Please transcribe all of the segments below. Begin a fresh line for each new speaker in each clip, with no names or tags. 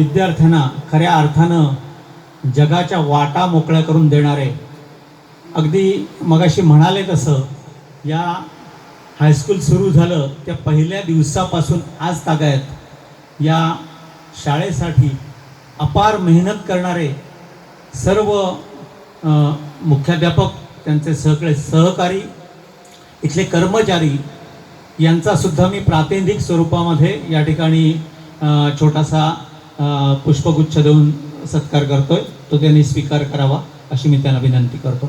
विद्यार्थ्यांना खऱ्या अर्थानं जगाच्या वाटा मोकळ्या करून देणारे. अगदी मगाशी म्हणाले तसं या हायस्कूल सुरू झालं त्या पहिल्या दिवसापासून आज तागायत. या शाळेसाठी अपार मेहनत करणारे सर्व मुख्याध्यापक त्यांचे सगळे सहकारी इथले कर्मचारी यांचासुद्धा मी प्रातिनिधिक स्वरूपामध्ये या ठिकाणी छोटासा पुष्पगुच्छ देऊन सत्कार करतोय. तो त्यांनी स्वीकार करावा अशी मी त्यांना विनंती करतो.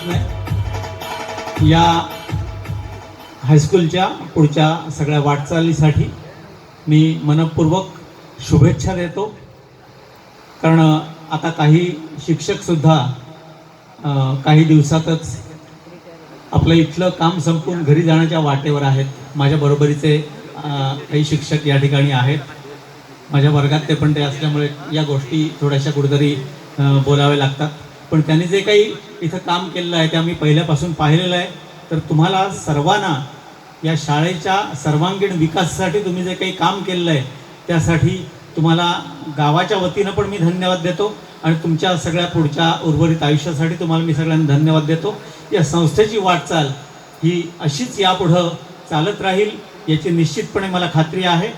बोलत नाही या हायस्कूलच्या पुढच्या सगळ्या वाटचालीसाठी मी मनपूर्वक शुभेच्छा देतो. कारण आता काही शिक्षकसुद्धा काही दिवसातच आपलं इथलं काम संपून घरी जाण्याच्या वाटेवर आहेत. माझ्या बरोबरीचे काही शिक्षक या ठिकाणी आहेत. माझ्या वर्गात ते पण ते असल्यामुळे या गोष्टी थोड्याशा कुठेतरी बोलाव्या लागतात. पण त्यांनी जे काही इथं काम केलेलं आहे ते आम्ही पहिल्यापासून पाहिलेलं आहे. तर तुम्हाला सर्वांना या शाळेच्या सर्वांगीण विकासासाठी तुम्ही जे काही काम केलेलं आहे त्यासाठी तुम्हाला गावाच्या वतीनं पण मी धन्यवाद देतो आणि तुमच्या सगळ्या पुढच्या उर्वरित आयुष्यासाठी तुम्हाला मी सगळ्यांना धन्यवाद देतो. या संस्थेची वाटचाल ही अशीच यापुढं चालत राहील याची निश्चितपणे मला खात्री आहे.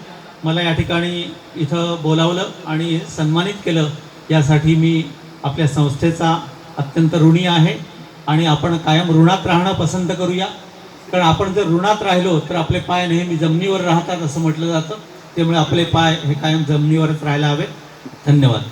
मला या ठिकाणी इथं बोलावलं आणि सन्मानित केलं यासाठी मी आपल्या संस्थेचा अत्यंत ऋणी आहे आणि आपण कायम ऋणात राहणं पसंत करूया. कारण आपण जर ऋणात राहिलो तर आपले पाय नेहमी जमिनीवर राहतात असं म्हटलं जातं. त्यामुळे आपले पाय हे कायम जमिनीवरच राहायला हवे धन्यवाद.